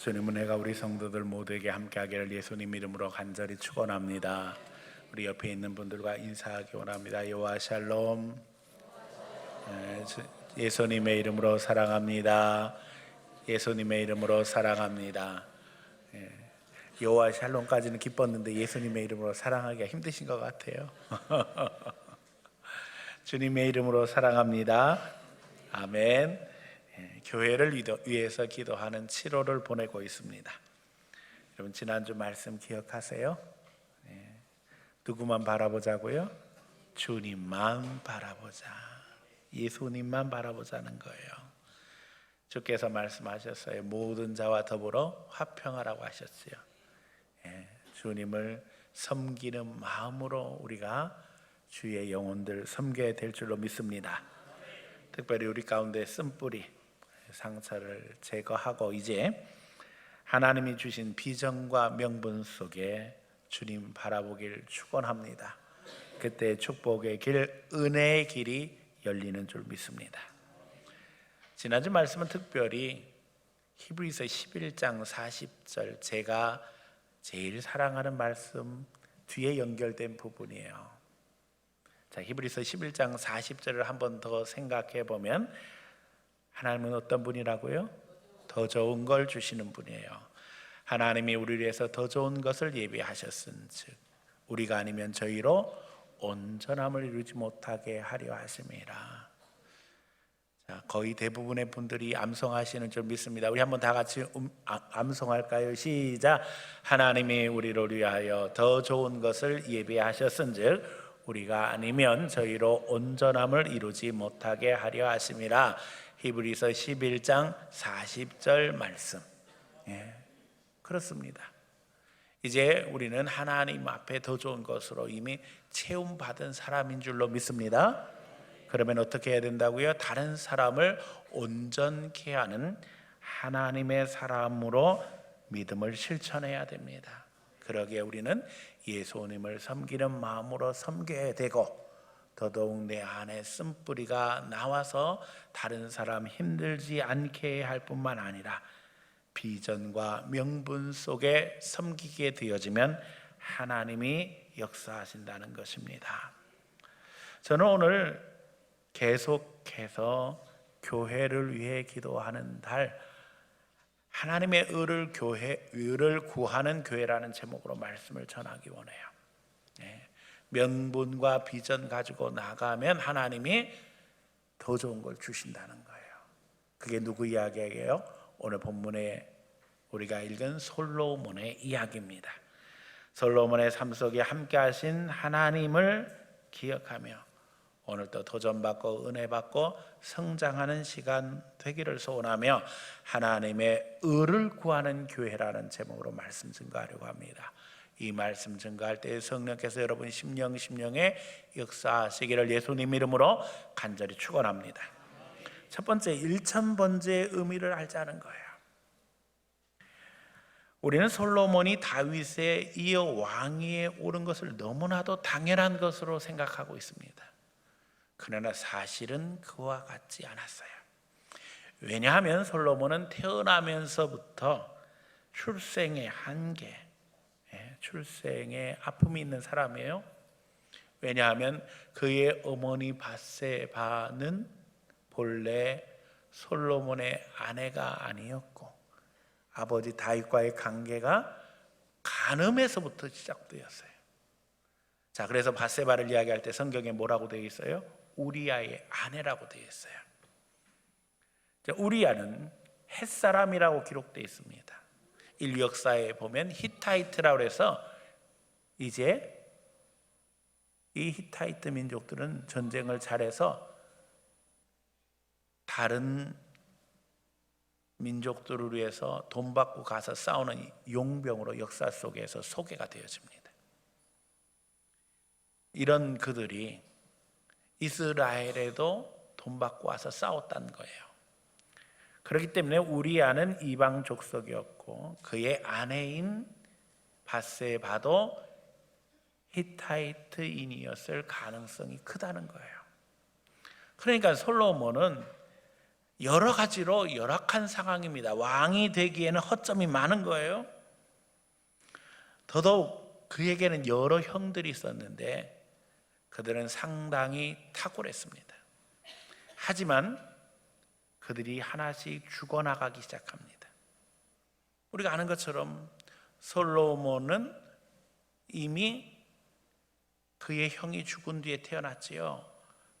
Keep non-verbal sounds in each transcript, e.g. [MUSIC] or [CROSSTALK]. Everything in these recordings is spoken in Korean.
주님 은혜가 우리 성도들 모두에게 함께하기를 예수님 이름으로 간절히 축원합니다. 우리 옆에 있는 분들과 인사하기 원합니다. 여호와 샬롬. 예, 주- 예수님의 이름으로 사랑합니다. 예수님의 이름으로 사랑합니다. 예, 여호와 샬롬까지는 기뻤는데 예수님의 이름으로 사랑하기가 힘드신 것 같아요. [LAUGHS] 주님의 이름으로 사랑합니다. 아멘. 예, 교회를 위해서 기도하는 7월을 보내고 있습니다. 여러분 지난주 말씀 기억하세요? 예, 누구만 바라보자고요? 주님만 바라보자. 예수님만 바라보자는 거예요. 주께서 말씀하셨어요. 모든 자와 더불어 화평하라고 하셨어요. 예, 주님을 섬기는 마음으로 우리가 주의 영혼들 섬겨야 될 줄로 믿습니다. 특별히 우리 가운데 쓴뿌리 상처를 제거하고 이제 하나님이 주신 비전과 명분 속에 주님 바라보길 축원합니다. 그때 축복의 길, 은혜의 길이 열리는 줄 믿습니다. 지난주 말씀은 특별히 히브리서 11장 40절 제가 제일 사랑하는 말씀 뒤에 연결된 부분이에요. 자, 히브리서 11장 40절을 한 번 더 생각해 보면 하나님은 어떤 분이라고요? 더 좋은 걸 주시는 분이에요. 하나님이 우리를 위해서 더 좋은 것을 예비하셨은 즉 우리가 아니면 저희로 온전함을 이루지 못하게 하려 하심이라. 자, 거의 대부분의 분들이 암송하시는 줄 믿습니다. 우리 한번 다 같이 음, 아, 암송할까요? 시작. 하나님이 우리를 위하여 더 좋은 것을 예비하셨은즉 우리가 아니면 저희로 온전함을 이루지 못하게 하려 하심이라. 히브리서 11장 40절 말씀. 예, 그렇습니다. 이제 우리는 하나님 앞에 더 좋은 것으로 이미 체험 받은 사람인 줄로 믿습니다. 그러면 어떻게 해야 된다고요? 다른 사람을 온전케 하는 하나님의 사람으로 믿음을 실천해야 됩니다. 그러기에 우리는 예수님을 섬기는 마음으로 섬겨야 되고 더더욱 내 안에 쓴뿌리가 나와서 다른 사람 힘들지 않게 할 뿐만 아니라 비전과 명분 속에 섬기게 되어지면 하나님이 역사하신다는 것입니다. 저는 오늘 계속해서 교회를 위해 기도하는 달 하나님의 의를 교회 의를 구하는 교회라는 제목으로 말씀을 전하기 원해요. 예, 명분과 비전 가지고 나가면 하나님이 더 좋은 걸 주신다는 거예요. 그게 누구 이야기예요? 오늘 본문에 우리가 읽은 솔로몬의 이야기입니다. 솔로몬의 삶 속에 함께 하신 하나님을 기억하며 오늘도 도전받고 은혜 받고 성장하는 시간 되기를 소원하며 하나님의 의를 구하는 교회라는 제목으로 말씀 증거하려고 합니다. 이 말씀 증거할 때 성령께서 여러분 심령 심령에 역사하시기를 예수님 이름으로 간절히 축원합니다. 첫 번째 일천 번째의 의미를 알자는 거예요. 우리는 솔로몬이 다윗에 이어 왕위에 오른 것을 너무나도 당연한 것으로 생각하고 있습니다. 그러나 사실은 그와 같지 않았어요. 왜냐하면 솔로몬은 태어나면서부터 출생의 한계, 예, 출생의 아픔이 있는 사람이에요. 왜냐하면 그의 어머니 바세바는 본래 솔로몬의 아내가 아니었고 아버지 다윗과의 관계가 간음에서부터 시작되었어요. 자, 그래서 바세바를 이야기할 때 성경에 뭐라고 되어 있어요? 우리아의 아내라고 되어 있어요. 자, 우리아는 햇사람이라고 기록되어 있습니다. 인류 역사에 보면 히타이트라고 해서 이제 이 히타이트 민족들은 전쟁을 잘해서 다른 민족들을 위해서 돈 받고 가서 싸우는 용병으로 역사 속에서 소개가 되어집니다. 이런 그들이 이스라엘에도 돈 받고 와서 싸웠다는 거예요. 그렇기 때문에 우리아는 이방 족속이었고 그의 아내인 바세바도 히타이트인이었을 가능성이 크다는 거예요. 그러니까 솔로몬은 여러 가지로 열악한 상황입니다. 왕이 되기에는 허점이 많은 거예요. 더더욱 그에게는 여러 형들이 있었는데 그들은 상당히 탁월했습니다. 하지만 그들이 하나씩 죽어나가기 시작합니다. 우리가 아는 것처럼 솔로몬은 이미 그의 형이 죽은 뒤에 태어났지요.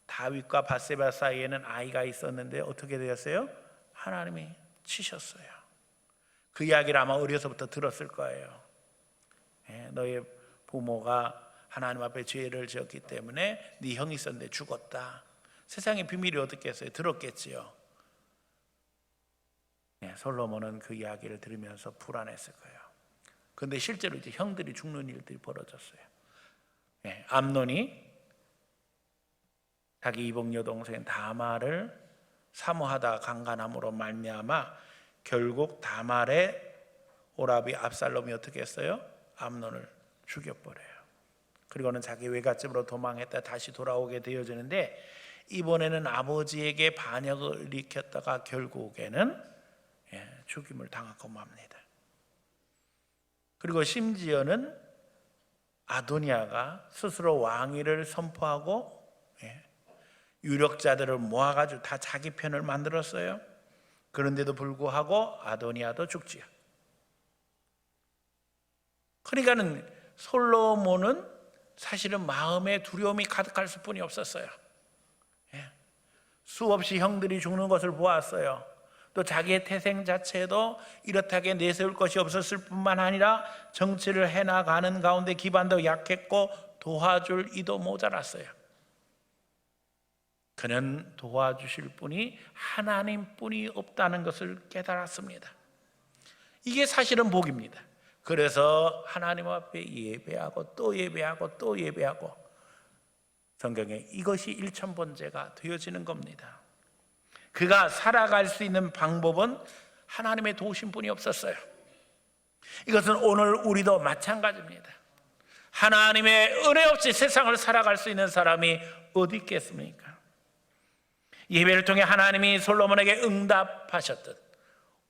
다윗과 바세바 사이에는 아이가 있었는데 어떻게 되었어요? 하나님이 치셨어요. 그 이야기를 아마 어려서부터 들었을 거예요. 예, 너의 부모가 하나님 앞에 죄를 지었기 때문에 네 형이 있었는데 죽었다. 세상의 비밀이 어떻겠어요? 들었겠지요. 예, 솔로몬은 그 이야기를 들으면서 불안했을 거예요. 근데 실제로 이제 형들이 죽는 일들이 벌어졌어요. 예, 암논이 자기 이복 여동생 다말을 사모하다 강간함으로 말미암아 결국 다말의 오라비 압살롬이 어떻게 했어요? 암논을 죽여버려요. 그리고는 자기 외갓집으로 도망했다 다시 돌아오게 되어지는데 이번에는 아버지에게 반역을 일으켰다가 결국에는 예, 죽임을 당하고 맙니다. 그리고 심지어는 아도니아가 스스로 왕위를 선포하고 예, 유력자들을 모아가지고 다 자기 편을 만들었어요. 그런데도 불구하고 아도니아도 죽지요. 그러니까는 솔로몬은 사실은 마음에 두려움이 가득할 수뿐이 없었어요. 예. 수없이 형들이 죽는 것을 보았어요. 또 자기의 태생 자체도 이렇다게 내세울 것이 없었을 뿐만 아니라 정치를 해나가는 가운데 기반도 약했고 도와줄 이도 모자랐어요. 그는 도와주실 분이 하나님뿐이 없다는 것을 깨달았습니다. 이게 사실은 복입니다. 그래서 하나님 앞에 예배하고 또 예배하고 또 예배하고 성경에 이것이 일천번제가 되어지는 겁니다. 그가 살아갈 수 있는 방법은 하나님의 도우심뿐이 없었어요. 이것은 오늘 우리도 마찬가지입니다. 하나님의 은혜 없이 세상을 살아갈 수 있는 사람이 어디 있겠습니까? 예배를 통해 하나님이 솔로몬에게 응답하셨듯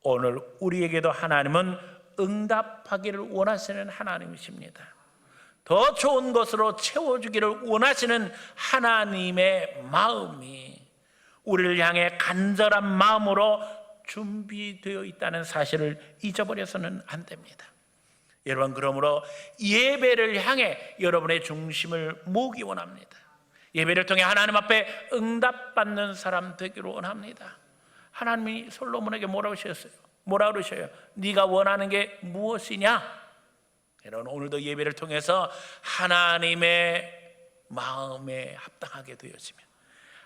오늘 우리에게도 하나님은 응답하기를 원하시는 하나님이십니다. 더 좋은 것으로 채워주기를 원하시는 하나님의 마음이 우리를 향해 간절한 마음으로 준비되어 있다는 사실을 잊어버려서는 안 됩니다. 여러분 그러므로 예배를 향해 여러분의 중심을 모으기 원합니다. 예배를 통해 하나님 앞에 응답받는 사람 되기를 원합니다. 하나님이 솔로몬에게 뭐라고 하셨어요? 뭐라 그러셔요? 네가 원하는 게 무엇이냐? 여러분 오늘도 예배를 통해서 하나님의 마음에 합당하게 되어지면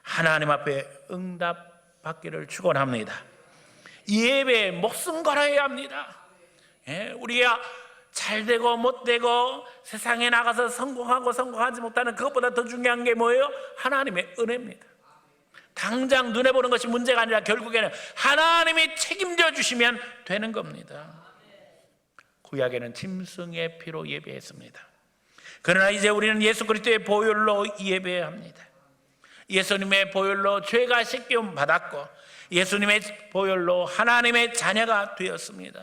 하나님 앞에 응답 받기를 축원합니다. 예배에 목숨 걸어야 합니다. 예, 우리가 잘 되고 못 되고 세상에 나가서 성공하고 성공하지 못하는 그것보다 더 중요한 게 뭐예요? 하나님의 은혜입니다. 당장 눈에 보는 것이 문제가 아니라 결국에는 하나님이 책임져 주시면 되는 겁니다. 구약에는 짐승의 피로 예배했습니다. 그러나 이제 우리는 예수 그리스도의 보혈로 예배합니다. 예수님의 보혈로 죄가 씻김 받았고 예수님의 보혈로 하나님의 자녀가 되었습니다.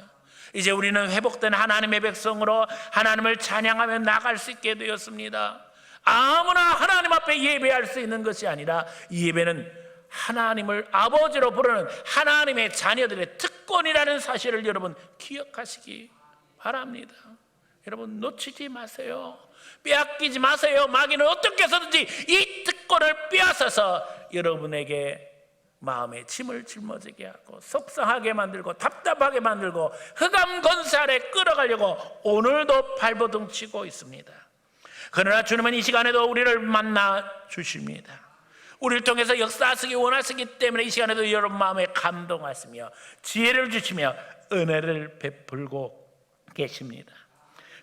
이제 우리는 회복된 하나님의 백성으로 하나님을 찬양하며 나갈 수 있게 되었습니다. 아무나 하나님 앞에 예배할 수 있는 것이 아니라 이 예배는 하나님을 아버지로 부르는 하나님의 자녀들의 특권이라는 사실을 여러분 기억하시기 바랍니다. 여러분 놓치지 마세요. 빼앗기지 마세요. 마귀는 어떻게 해서든지 이 특권을 빼앗아서 여러분에게 마음에 침을 짊어지게 하고 속상하게 만들고 답답하게 만들고 흑암 건세 아래 끌어가려고 오늘도 발버둥 치고 있습니다. 그러나 주님은 이 시간에도 우리를 만나 주십니다. 우리를 통해서 역사하시기 원하시기 때문에 이 시간에도 여러분 마음에 감동하시며 지혜를 주시며 은혜를 베풀고 계십니다.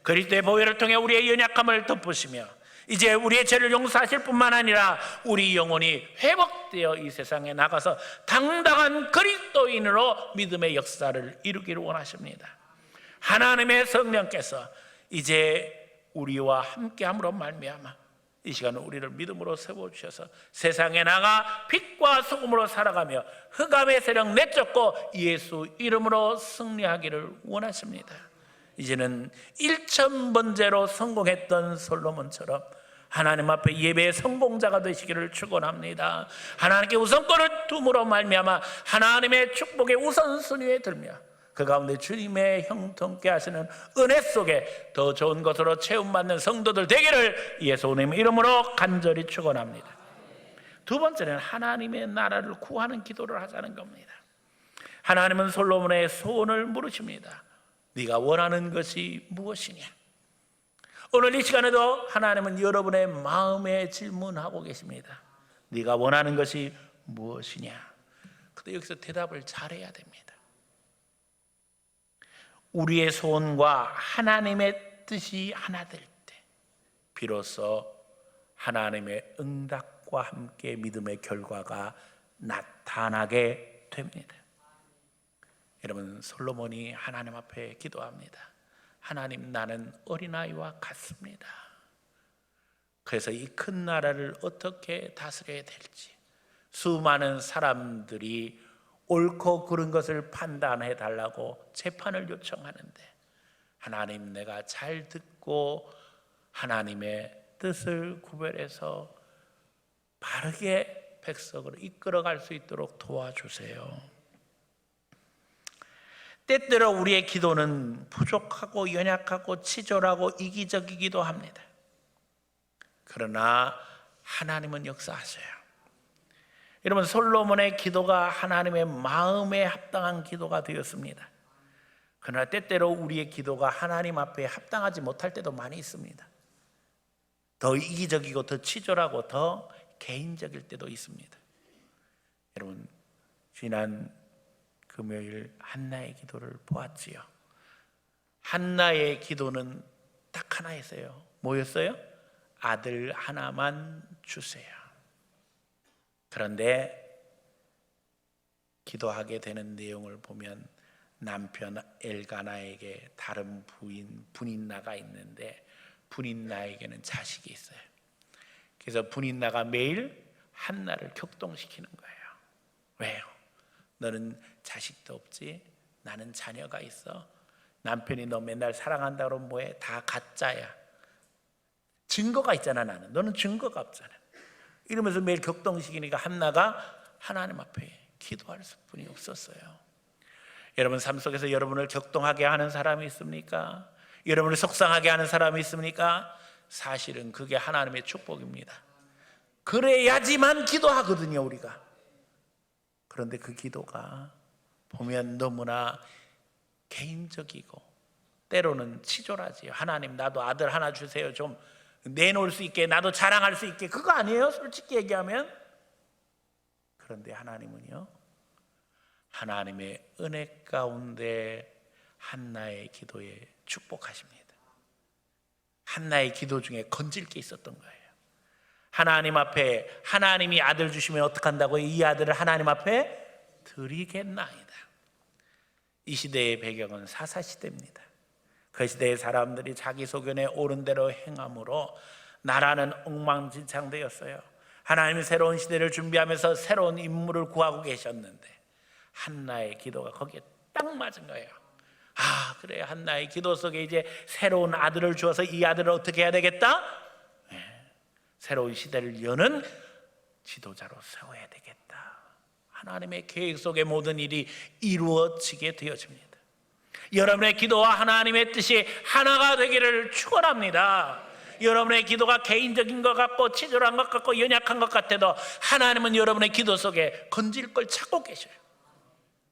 그리스도의 보혈을 통해 우리의 연약함을 덮으시며 이제 우리의 죄를 용서하실 뿐만 아니라 우리 영혼이 회복되어 이 세상에 나가서 당당한 그리스도인으로 믿음의 역사를 이루기를 원하십니다. 하나님의 성령께서 이제 우리와 함께함으로 말미암아 이 시간 우리를 믿음으로 세워 주셔서 세상에 나가 빛과 소금으로 살아가며 흑암의 세력 내쫓고 예수 이름으로 승리하기를 원하십니다. 이제는 1천 번째로 성공했던 솔로몬처럼 하나님 앞에 예배의 성공자가 되시기를 축원합니다. 하나님께 우선권을 둠으로 말미암아 하나님의 축복의 우선순위에 들며 그 가운데 주님의 형통케 하시는 은혜 속에 더 좋은 것으로 채움받는 성도들 되기를 예수님 이름으로 간절히 축원합니다. 두 번째는 하나님의 나라를 구하는 기도를 하자는 겁니다. 하나님은 솔로몬의 소원을 물으십니다. 네가 원하는 것이 무엇이냐? 오늘 이 시간에도 하나님은 여러분의 마음에 질문하고 계십니다. 네가 원하는 것이 무엇이냐? 근데 여기서 대답을 잘해야 됩니다. 우리의 소원과 하나님의 뜻이 하나 될 때, 비로소 하나님의 응답과 함께 믿음의 결과가 나타나게 됩니다. 여러분 솔로몬이 하나님 앞에 기도합니다. 하나님 나는 어린아이와 같습니다. 그래서 이 큰 나라를 어떻게 다스려야 될지 수많은 사람들이 옳고 그른 것을 판단해 달라고 재판을 요청하는데 하나님 내가 잘 듣고 하나님의 뜻을 구별해서 바르게 백성을 이끌어갈 수 있도록 도와주세요. 때때로 우리의 기도는 부족하고 연약하고 치졸하고 이기적이기도 합니다. 그러나 하나님은 역사하셔요. 여러분 솔로몬의 기도가 하나님의 마음에 합당한 기도가 되었습니다. 그러나 때때로 우리의 기도가 하나님 앞에 합당하지 못할 때도 많이 있습니다. 더 이기적이고 더 치졸하고 더 개인적일 때도 있습니다. 여러분 지난 금요일 한나의 기도를 보았지요. 한나의 기도는 딱 하나였어요. 뭐였어요? 아들 하나만 주세요. 그런데 기도하게 되는 내용을 보면 남편 엘가나에게 다른 부인 분인나가 있는데 분인나에게는 자식이 있어요. 그래서 분인나가 매일 한나를 격동시키는 거예요. 왜요? 너는 자식도 없지. 나는 자녀가 있어. 남편이 너 맨날 사랑한다 그러면 뭐해? 다 가짜야. 증거가 있잖아 나는. 너는 증거가 없잖아. 이러면서 매일 격동시키니까 한나가 하나님 앞에 기도할 수뿐이 없었어요. 여러분 삶 속에서 여러분을 격동하게 하는 사람이 있습니까? 여러분을 속상하게 하는 사람이 있습니까? 사실은 그게 하나님의 축복입니다. 그래야지만 기도하거든요, 우리가. 그런데 그 기도가 보면 너무나 개인적이고 때로는 치졸하지요. 하나님 나도 아들 하나 주세요. 좀 내놓을 수 있게 나도 자랑할 수 있게 그거 아니에요? 솔직히 얘기하면 그런데 하나님은요. 하나님의 은혜 가운데 한나의 기도에 축복하십니다. 한나의 기도 중에 건질 게 있었던 거예요. 하나님 앞에 하나님이 아들 주시면 어떡한다고 이 아들을 하나님 앞에 드리겠나이다. 이 시대의 배경은 사사 시대입니다. 그 시대의 사람들이 자기 소견에 옳은 대로 행함으로 나라는 엉망진창되었어요. 하나님이 새로운 시대를 준비하면서 새로운 인물을 구하고 계셨는데 한나의 기도가 거기에 딱 맞은 거예요. 아, 그래. 한나의 기도 속에 이제 새로운 아들을 주어서 이 아들을 어떻게 해야 되겠다? 네. 새로운 시대를 여는 지도자로 세워야 되겠다. 하나님의 계획 속에 모든 일이 이루어지게 되어집니다. 여러분의 기도와 하나님의 뜻이 하나가 되기를 축원합니다. 여러분의 기도가 개인적인 것 같고 치졸한 것 같고 연약한 것 같아도 하나님은 여러분의 기도 속에 건질 걸 찾고 계셔요.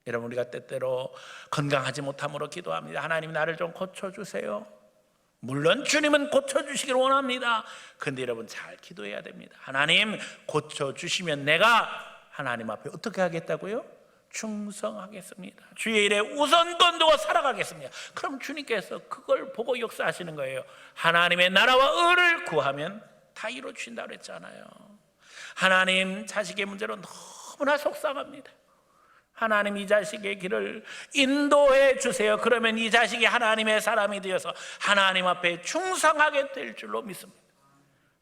여러분 우리가 때때로 건강하지 못함으로 기도합니다. 하나님 나를 좀 고쳐 주세요. 물론 주님은 고쳐 주시길 원합니다. 근데 여러분 잘 기도해야 됩니다. 하나님 고쳐 주시면 내가 하나님 앞에 어떻게 하겠다고요? 충성하겠습니다. 주의 일에 우선권 두고 살아가겠습니다. 그럼 주님께서 그걸 보고 역사하시는 거예요. 하나님의 나라와 의를 구하면 다 이루어 주신다 그랬잖아요. 하나님 자식의 문제로 너무나 속상합니다. 하나님 이 자식의 길을 인도해 주세요. 그러면 이 자식이 하나님의 사람이 되어서 하나님 앞에 충성하게 될 줄로 믿습니다.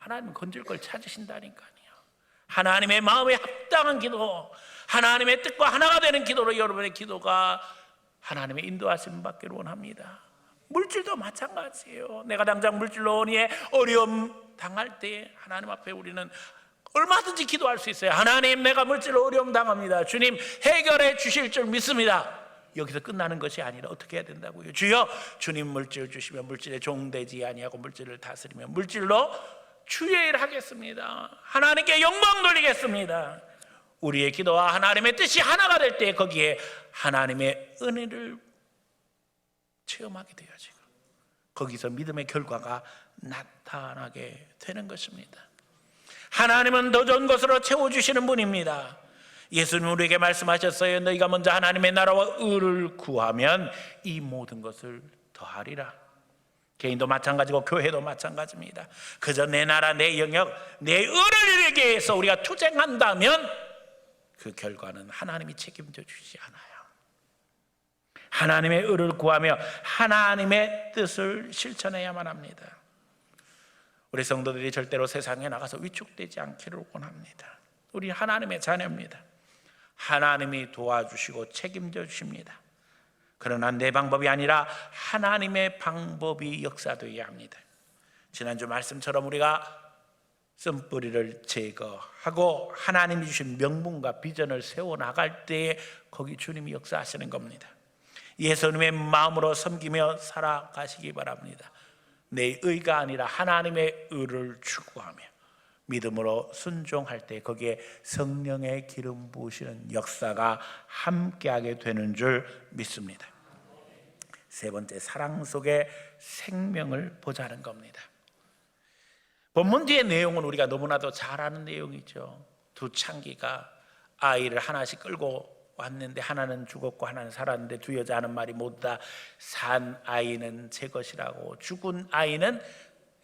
하나님은 건질 걸 찾으신다니까요. 하나님의 마음에 합당한 기도, 하나님의 뜻과 하나가 되는 기도로 여러분의 기도가 하나님의 인도하심 받기를 원합니다. 물질도 마찬가지예요. 내가 당장 물질로 어려움 당할 때 하나님 앞에 우리는 얼마든지 기도할 수 있어요. 하나님, 내가 물질로 어려움 당합니다. 주님 해결해 주실 줄 믿습니다. 여기서 끝나는 것이 아니라 어떻게 해야 된다고요? 주여, 주님 물질 주시면 물질에 종되지 아니하고 물질을 다스리며 물질로 주의 일 하겠습니다. 하나님께 영광 돌리겠습니다. 우리의 기도와 하나님의 뜻이 하나가 될 때 거기에 하나님의 은혜를 체험하게 되어지고 거기서 믿음의 결과가 나타나게 되는 것입니다. 하나님은 더 좋은 것으로 채워주시는 분입니다. 예수님 우리에게 말씀하셨어요. 너희가 먼저 하나님의 나라와 의를 구하면 이 모든 것을 더하리라. 개인도 마찬가지고 교회도 마찬가지입니다. 그저 내 나라, 내 영역, 내 의를 이루기 위해서 우리가 투쟁한다면 그 결과는 하나님이 책임져 주지 않아요. 하나님의 의를 구하며 하나님의 뜻을 실천해야만 합니다. 우리 성도들이 절대로 세상에 나가서 위축되지 않기를 원합니다. 우리 하나님의 자녀입니다. 하나님이 도와주시고 책임져 주십니다. 그러나 내 방법이 아니라 하나님의 방법이 역사되어야 합니다. 지난주 말씀처럼 우리가 쓴뿌리를 제거하고 하나님이 주신 명분과 비전을 세워 나갈 때에 거기 주님이 역사하시는 겁니다. 예수님의 마음으로 섬기며 살아가시기 바랍니다. 내 의가 아니라 하나님의 의를 추구하며 믿음으로 순종할 때 거기에 성령의 기름 부으시는 역사가 함께하게 되는 줄 믿습니다. 세 번째 사랑 속에 생명을 보자는 겁니다. 본문 뒤의 내용은 우리가 너무나도 잘 아는 내용이죠. 두 창기가 아이를 하나씩 끌고 왔는데 하나는 죽었고 하나는 살았는데 두 여자 하는 말이 모두 다 산 아이는 제 것이라고 죽은 아이는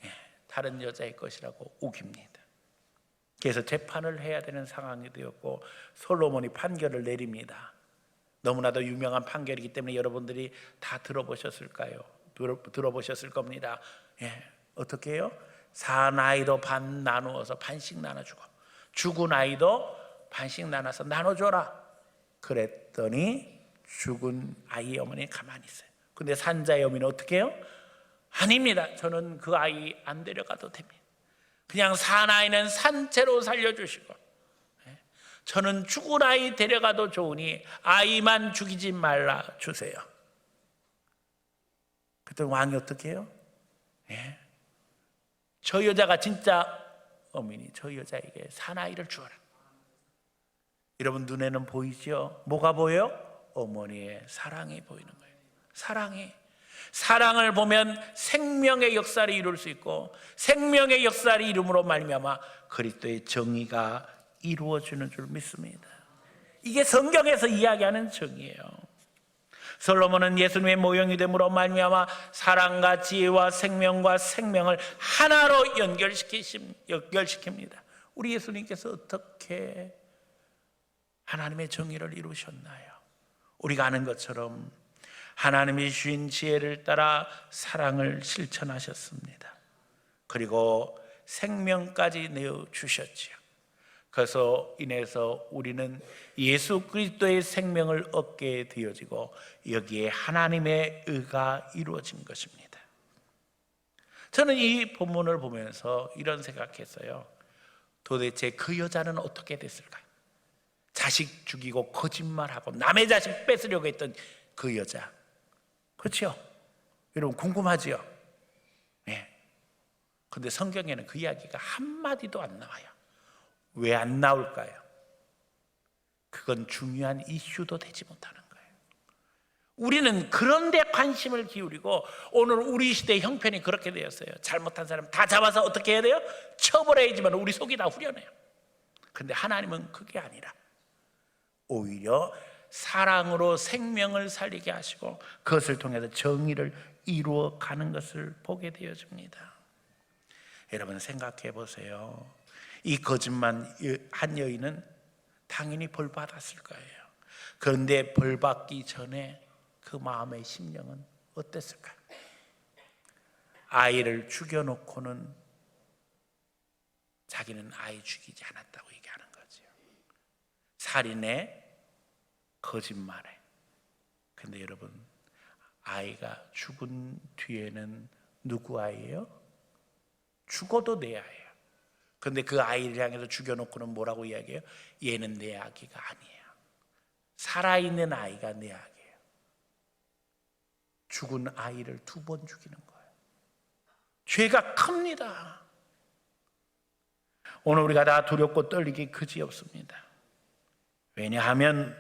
예, 다른 여자의 것이라고 우깁니다. 그래서 재판을 해야 되는 상황이 되었고 솔로몬이 판결을 내립니다. 너무나도 유명한 판결이기 때문에 여러분들이 다 들어보셨을까요? 들어, 들어보셨을 겁니다. 예, 어떻게 해요? 산 아이도 반 나누어서 반씩 나눠주고 죽은 아이도 반씩 나눠서 나눠줘라. 그랬더니 죽은 아이 어머니 가만히 있어요. 근데 산자의 어머니는 어떻게 해요? 아닙니다. 저는 그 아이 안 데려가도 됩니다. 그냥 산 아이는 산채로 살려주시고 예. 저는 죽은 아이 데려가도 좋으니 아이만 죽이지 말라 주세요. 그때 왕이 어떻게 해요? 예. 저 여자가 진짜 어머니 저 여자에게 사나이를 주어라. 여러분 눈에는 보이죠? 뭐가 보여? 어머니의 사랑이 보이는 거예요. 사랑이 사랑을 보면 생명의 역사를 이룰 수 있고 생명의 역사를 이름으로 말미암아 그리스도의 정의가 이루어지는 줄 믿습니다. 이게 성경에서 이야기하는 정의예요. 솔로몬은 예수님의 모형이 됨으로 말미암아 사랑과 지혜와 생명과 생명을 하나로 연결시키심 연결시킵니다. 우리 예수님께서 어떻게 하나님의 정의를 이루셨나요? 우리가 아는 것처럼 하나님이 주신 지혜를 따라 사랑을 실천하셨습니다. 그리고 생명까지 내어 주셨지요. 그래서 인해서 우리는 예수 그리스도의 생명을 얻게 되어지고 여기에 하나님의 의가 이루어진 것입니다. 저는 이 본문을 보면서 이런 생각했어요. 도대체 그 여자는 어떻게 됐을까요? 자식 죽이고 거짓말하고 남의 자식 뺏으려고 했던 그 여자. 그렇죠? 여러분 궁금하지요? 네. 근데 성경에는 그 이야기가 한마디도 안 나와요. 왜 안 나올까요? 그건 중요한 이슈도 되지 못하는 거예요. 우리는 그런 데 관심을 기울이고 오늘 우리 시대 형편이 그렇게 되었어요. 잘못한 사람 다 잡아서 어떻게 해야 돼요? 처벌해야지만 우리 속이 다 후련해요. 근데 하나님은 그게 아니라 오히려 사랑으로 생명을 살리게 하시고 그것을 통해서 정의를 이루어 가는 것을 보게 되어 집니다. 여러분 생각해 보세요. 이 거짓말 한 여인은 당연히 벌 받았을 거예요. 그런데 벌 받기 전에 그 마음의 심령은 어땠을까요? 아이를 죽여놓고는 자기는 아이 죽이지 않았다고 얘기하는 거죠. 살인에 거짓말에. 근데 여러분 아이가 죽은 뒤에는 누구 아이예요? 죽어도 내 아이예요. 근데 그 아이를 향해서 죽여놓고는 뭐라고 이야기해요? 얘는 내 아기가 아니에요. 살아있는 아이가 내 아기예요. 죽은 아이를 두 번 죽이는 거예요. 죄가 큽니다. 오늘 우리가 다 두렵고 떨리기 그지없습니다. 왜냐하면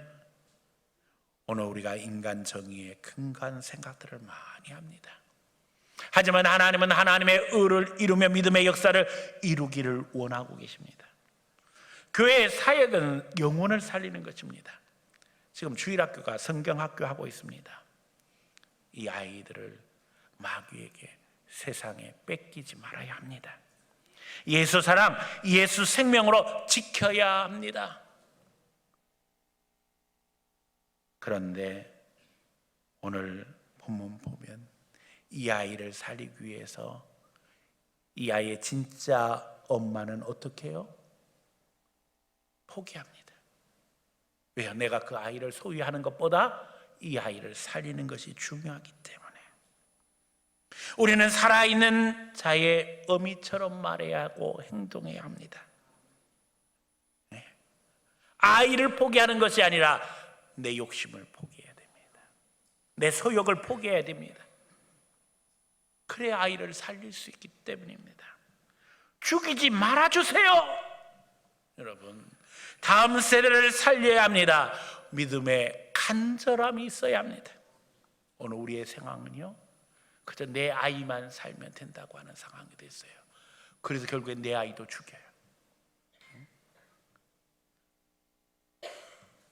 오늘 우리가 인간 정의에 근간 생각들을 많이 합니다. 하지만 하나님은 하나님의 의를 이루며 믿음의 역사를 이루기를 원하고 계십니다. 교회의 사역은 영혼을 살리는 것입니다. 지금 주일학교가 성경학교 하고 있습니다. 이 아이들을 마귀에게 세상에 뺏기지 말아야 합니다. 예수 사람, 예수 생명으로 지켜야 합니다. 그런데 오늘 본문 보면 이 아이를 살리기 위해서 이 아이의 진짜 엄마는 어떻게 해요? 포기합니다. 왜요? 내가 그 아이를 소유하는 것보다 이 아이를 살리는 것이 중요하기 때문에. 우리는 살아있는 자의 어미처럼 말해야 하고 행동해야 합니다. 네. 아이를 포기하는 것이 아니라 내 욕심을 포기해야 됩니다. 내 소욕을 포기해야 됩니다. 그래야 아이를 살릴 수 있기 때문입니다. 죽이지 말아주세요. 여러분, 다음 세대를 살려야 합니다. 믿음의 간절함이 있어야 합니다. 오늘 우리의 상황은요, 그저 내 아이만 살면 된다고 하는 상황이 됐어요. 그래서 결국엔 내 아이도 죽여요. 응?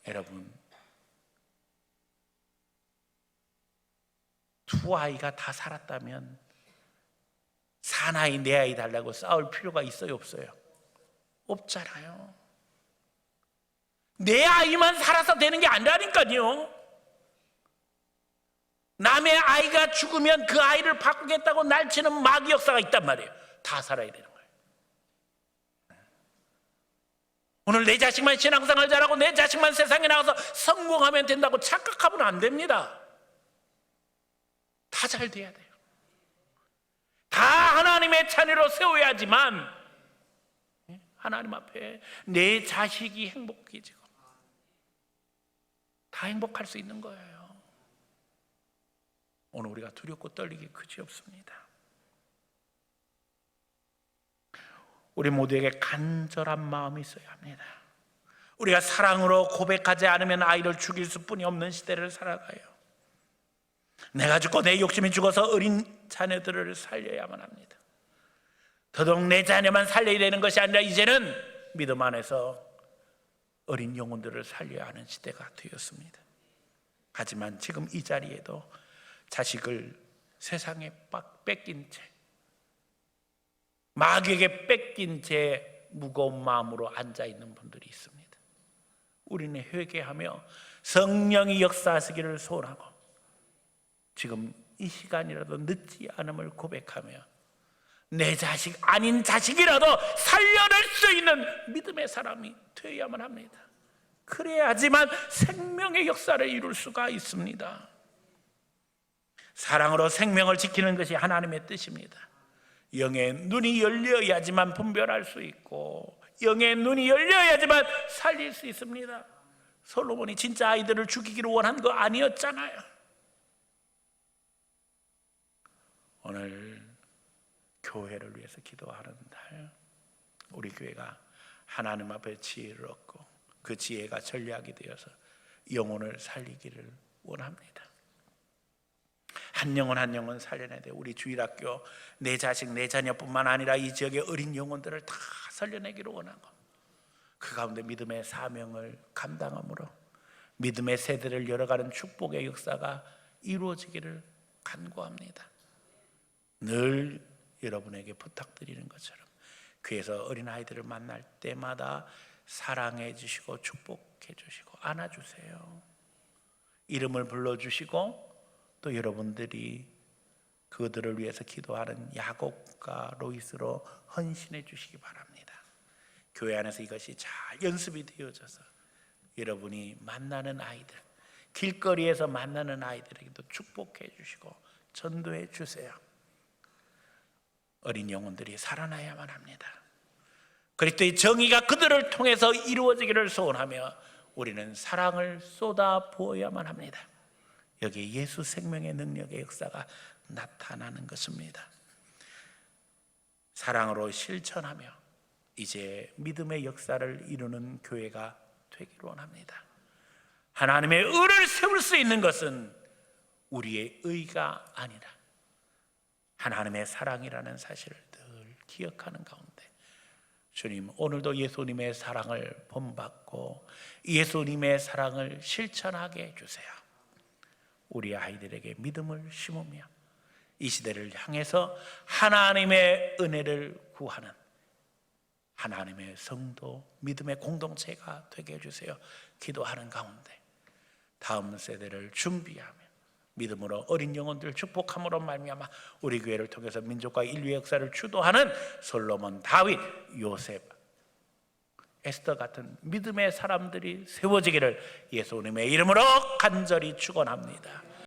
여러분, 두 아이가 다 살았다면 사나이 내 아이 달라고 싸울 필요가 있어요 없어요? 없잖아요. 내 아이만 살아서 되는 게 아니라니까요. 남의 아이가 죽으면 그 아이를 바꾸겠다고 날치는 마귀 역사가 있단 말이에요. 다 살아야 되는 거예요. 오늘 내 자식만 신앙생활 잘하고 내 자식만 세상에 나가서 성공하면 된다고 착각하면 안 됩니다. 다 잘 돼야 돼요. 다 하나님의 자녀로 세워야지만 하나님 앞에 내 자식이 행복해지고 다 행복할 수 있는 거예요. 오늘 우리가 두렵고 떨리기 그지 없습니다. 우리 모두에게 간절한 마음이 있어야 합니다. 우리가 사랑으로 고백하지 않으면 아이를 죽일 수뿐이 없는 시대를 살아가요. 내가 죽고 내 욕심이 죽어서 어린 자녀들을 살려야만 합니다. 더더욱 내 자녀만 살려야 되는 것이 아니라 이제는 믿음 안에서 어린 영혼들을 살려야 하는 시대가 되었습니다. 하지만 지금 이 자리에도 자식을 세상에 빡 뺏긴 채 마귀에게 뺏긴 채 무거운 마음으로 앉아 있는 분들이 있습니다. 우리는 회개하며 성령이 역사하시기를 소원하고 지금 이 시간이라도 늦지 않음을 고백하며 내 자식 아닌 자식이라도 살려낼 수 있는 믿음의 사람이 되어야만 합니다. 그래야지만 생명의 역사를 이룰 수가 있습니다. 사랑으로 생명을 지키는 것이 하나님의 뜻입니다. 영의 눈이 열려야지만 분별할 수 있고 영의 눈이 열려야지만 살릴 수 있습니다. 솔로몬이 진짜 아이들을 죽이기를 원한 거 아니었잖아요. 오늘 교회를 위해서 기도하는 날 우리 교회가 하나님 앞에 지혜를 얻고 그 지혜가 전략이 되어서 영혼을 살리기를 원합니다. 한 영혼 한 영혼 살려내야 돼. 우리 주일학교 내 자식 내 자녀뿐만 아니라 이 지역의 어린 영혼들을 다 살려내기를 원하고 그 가운데 믿음의 사명을 감당함으로 믿음의 세대를 열어가는 축복의 역사가 이루어지기를 간구합니다. 늘 여러분에게 부탁드리는 것처럼 귀에서 어린 아이들을 만날 때마다 사랑해 주시고 축복해 주시고 안아 주세요. 이름을 불러 주시고 또 여러분들이 그들을 위해서 기도하는 야곱과 로이스로 헌신해 주시기 바랍니다. 교회 안에서 이것이 잘 연습이 되어져서 여러분이 만나는 아이들, 길거리에서 만나는 아이들에게도 축복해 주시고 전도해 주세요. 어린 영혼들이 살아나야만 합니다. 그리스도의 정의가 그들을 통해서 이루어지기를 소원하며 우리는 사랑을 쏟아 부어야만 합니다. 여기 예수 생명의 능력의 역사가 나타나는 것입니다. 사랑으로 실천하며 이제 믿음의 역사를 이루는 교회가 되기를 원합니다. 하나님의 의를 세울 수 있는 것은 우리의 의가 아니라 하나님의 사랑이라는 사실을 늘 기억하는 가운데 주님 오늘도 예수님의 사랑을 본받고 예수님의 사랑을 실천하게 해주세요. 우리 아이들에게 믿음을 심으며 이 시대를 향해서 하나님의 은혜를 구하는 하나님의 성도 믿음의 공동체가 되게 해주세요. 기도하는 가운데 다음 세대를 준비하며 믿음으로 어린 영혼들 축복함으로 말미암아 우리 교회를 통해서 민족과 인류의 역사를 주도하는 솔로몬, 다윗, 요셉, 에스더 같은 믿음의 사람들이 세워지기를 예수님의 이름으로 간절히 축원합니다.